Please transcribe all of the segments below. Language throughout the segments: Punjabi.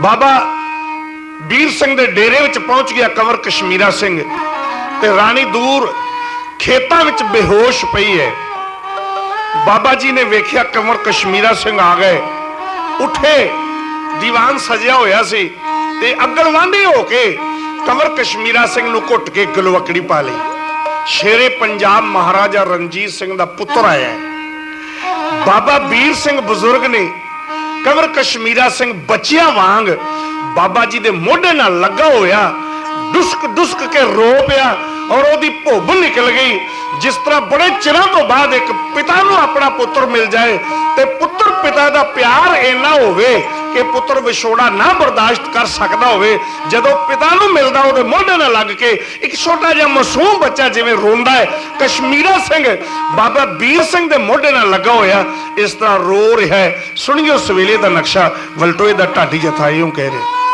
ਬਾਬਾ ਵੀਰ ਸਿੰਘ ਦੇ ਡੇਰੇ ਵਿੱਚ ਪਹੁੰਚ ਗਿਆ ਕੰਵਰ ਕਸ਼ਮੀਰਾ ਸਿੰਘ ਤੇ ਰਾਣੀ ਦੂਰ ਖੇਤਾਂ ਵਿੱਚ ਬੇਹੋਸ਼ ਪਈ ਹੈ। ਬਾਬਾ ਜੀ ਨੇ ਵੇਖਿਆ ਕੰਵਰ ਕਸ਼ਮੀਰਾ ਸਿੰਘ ਆ ਗਏ। ਉੱਠੇ, ਦੀਵਾਨ ਸਜਿਆ ਹੋਇਆ ਸੀ ਤੇ ਅੱਗਲ ਅਗਲਵਾਂਢੀ ਹੋ ਕੇ ਕੰਵਰ ਕਸ਼ਮੀਰਾ ਸਿੰਘ ਨੂੰ ਘੁੱਟ ਕੇ ਗਲਵਕੜੀ ਪਾ ਲਈ। ਸ਼ੇਰੇ ਪੰਜਾਬ ਮਹਾਰਾਜਾ ਰਣਜੀਤ ਸਿੰਘ ਦਾ ਪੁੱਤਰ ਆਇਆ ਹੈ। ਬਾਬਾ ਵੀਰ ਸਿੰਘ ਬਜ਼ੁਰਗ ਨੇ ਕੰਵਰ ਕਸ਼ਮੀਰਾ ਸਿੰਘ ਬੱਚਿਆਂ ਵਾਂਗ ਬਾਬਾ ਜੀ ਦੇ ਮੋਢੇ ਨਾਲ ਲੱਗਾ ਹੋਇਆ ਡੁਸਕ ਡੁਸਕ ਕੇ ਰੋ ਪਿਆ ਔਰ ਉਹਦੀ ਭੁੱਬ ਨਿਕਲ ਗਈ। ਜਿਸ ਤਰ੍ਹਾਂ ਬੜੇ ਚਿਰਾਂ ਤੋਂ ਬਾਅਦ ਇੱਕ ਪਿਤਾ ਨੂੰ ਆਪਣਾ ਪੁੱਤਰ ਮਿਲ ਜਾਏ, ਤੇ ਪੁੱਤਰ ਪਿਤਾ ਦਾ ਪਿਆਰ ਇੰਨਾ ਹੋਵੇ ਕਿ ਪੁੱਤਰ ਵਿਛੋੜਾ ਨਾ ਬਰਦਾਸ਼ਤ ਕਰ ਸਕਦਾ ਹੋਵੇ। ਜਦੋਂ ਪਿਤਾ ਨੂੰ ਮਿਲਦਾ, ਉਹਦੇ ਮੋਢੇ ਨਾਲ ਲੱਗ ਕੇ ਇੱਕ ਛੋਟਾ ਜਿਹਾ ਮਾਸੂਮ ਬੱਚਾ ਜਿਵੇਂ ਰੋਂਦਾ ਹੈ, ਕਸ਼ਮੀਰਾ ਸਿੰਘ, ਬਾਬਾ ਵੀਰ ਸਿੰਘ ਦੇ ਮੋਢੇ ਨਾਲ ਲੱਗਾ ਹੋਇਆ, ਇਸ ਤਰ੍ਹਾਂ ਰੋ ਰਿਹਾ ਹੈ। ਸੁਣਿਓ ਸਵੇਲੇ ਦਾ ਨਕਸ਼ਾ, ਵਲਟੋਏ ਦਾ ਢਾਡੀ ਜਥਾ ਇਉਂ ਕਹਿ ਰਿਹਾ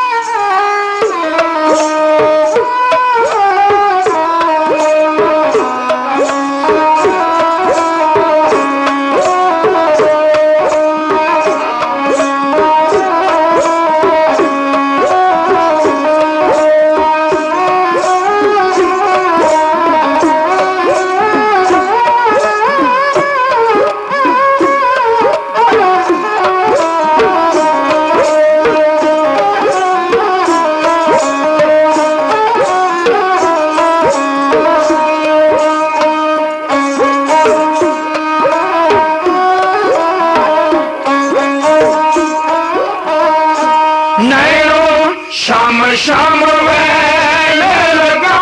ਸ਼ਾਮ ਵੇਲੇ ਲਗਾ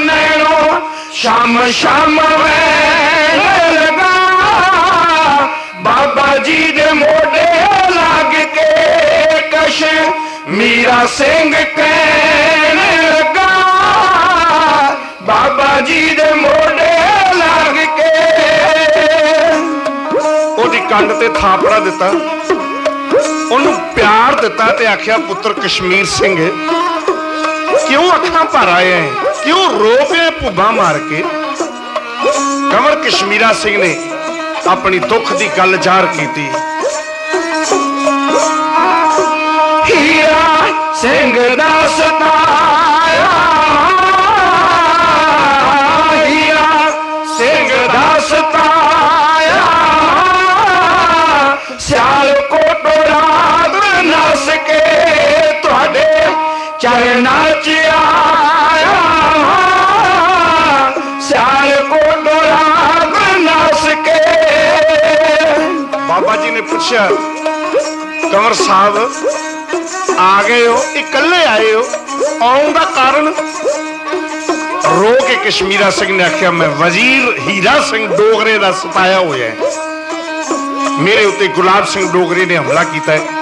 ਨੈਣੋ। ਸ਼ਾਮ ਸ਼ਾਮ ਵੇਲੇ ਲਗਾ ਬਾਬਾ ਜੀ ਦੇ ਮੋਢੇ ਲੱਗ ਕੇ ਕਸ਼ ਮੀਰਾ ਸਿੰਘ ਕਹਿਣ ਲੱਗਾ ਬਾਬਾ ਜੀ ਦੇ ਮੋਢੇ ਲੱਗ ਕੇ ਉਹਦੀ ਕੰਨ ਤੇ ਥਾਪੜਾ ਦਿੱਤਾ। ਉਹਨੂੰ ਦਿੱਤਾ ਤੇ ਆਖਿਆ, ਪੁੱਤਰ ਕਸ਼ਮੀਰ ਸਿੰਘ ਕਿਉਂ ਅੱਖਾਂ ਭਰ ਆਏ ਹੈ ਕਿਉਂ ਰੋ ਪਏ ਭੁੱਬਾਂ ਮਾਰ ਕੇ? ਕਮਰ ਕਸ਼ਮੀਰਾ ਸਿੰਘ ਨੇ ਆਪਣੀ ਦੁੱਖ ਦੀ ਗੱਲ ਜ਼ਾਹਰ ਕੀਤੀ। ਹੀਰਾ ਸਿੰਘ ਦਾ ਸਤਾਇਆ, ਹੀਰਾ ਸਿੰਘ ਦਾ ਸਤਾਇਆ ਸਿਆਲ ਕੋਟੋ ਚਰਨਾਂ ਚ ਆਇਆ ਸਿਆਲ ਕੋਟੋ ਰਾਤ ਨਸ ਕੇ ਬਾਬਾ ਜੀ ਨੇ ਪੁੱਛਿਆ ਕੰਵਰ ਸਾਹਿਬ ਆ ਗਏ ਹੋ ਇਕੱਲੇ ਆਏ ਹੋ ਆਉਣ ਦਾ ਕਾਰਨ ਰੋ ਕੇ ਕਸ਼ਮੀਰਾ ਸਿੰਘ ਨੇ ਆਖਿਆ ਮੈਂ ਵਜ਼ੀਰ ਹੀਰਾ ਸਿੰਘ ਡੋਗਰੇ ਦਾ ਸਤਾਇਆ ਹੋਇਆ ਹੈ ਮੇਰੇ ਉੱਤੇ ਗੁਲਾਬ ਸਿੰਘ ਡੋਗਰੇ ਨੇ ਹਮਲਾ ਕੀਤਾ ਹੈ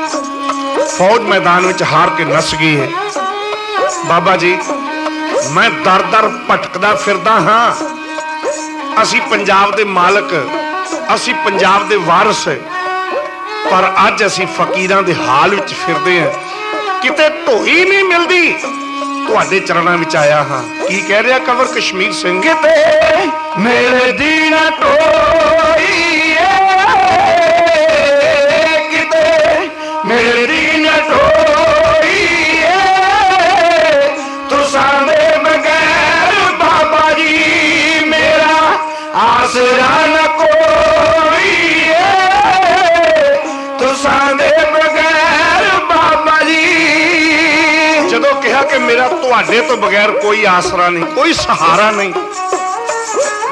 ਫੌਜ ਮੈਦਾਨ ਵਿੱਚ ਹਾਰ ਕੇ ਨਸ ਗਈ ਹੈ ਬਾਬਾ ਜੀ, ਮੈਂ ਦਰ-ਦਰ ਭਟਕਦਾ ਫਿਰਦਾ ਹਾਂ। ਅਸੀਂ ਪੰਜਾਬ ਦੇ ਮਾਲਕ, ਅਸੀਂ ਪੰਜਾਬ ਦੇ ਵਾਰਿਸ। ਪਰ ਅੱਜ ਅਸੀਂ ਫਕੀਰਾਂ ਦੇ ਹਾਲ ਵਿੱਚ ਫਿਰਦੇ ਹਾਂ। ਕਿਤੇ ਢੋਈ ਨਹੀਂ ਮਿਲਦੀ। ਤੁਹਾਡੇ ਚਰਨਾਂ ਵਿੱਚ ਆਇਆ ਹਾਂ। ਕੀ ਕਹਿ ਰਿਹਾ ਕਵਰ ਕਸ਼ਮੀਰ ਸਿੰਘ ਕਿਤੇ ਕਿ ਮੇਰਾ ਤੁਹਾਡੇ ਤੋਂ ਬਗੈਰ ਕੋਈ ਆਸਰਾ ਨਹੀਂ, ਕੋਈ ਸਹਾਰਾ ਨਹੀਂ।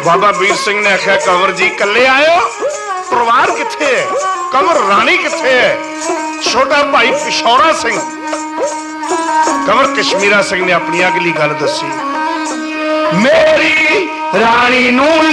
ਬਾਬਾ ਵੀਰ ਸਿੰਘ ਨੇ ਆਖਿਆ ਕੰਵਰ ਜੀ ਇਕੱਲੇ ਆਇਓ? ਪਰਿਵਾਰ ਕਿੱਥੇ ਹੈ? ਕੰਵਰ ਰਾਣੀ ਕਿੱਥੇ ਹੈ? ਛੋਟਾ ਭਾਈ ਪਿਸ਼ੌਰਾ ਸਿੰਘ ਕੰਵਰ ਕਸ਼ਮੀਰਾ ਸਿੰਘ ਨੇ ਆਪਣੀ ਅਗਲੀ ਗੱਲ ਦੱਸੀ। ਮੇਰੀ ਰਾਣੀ ਨੂੰ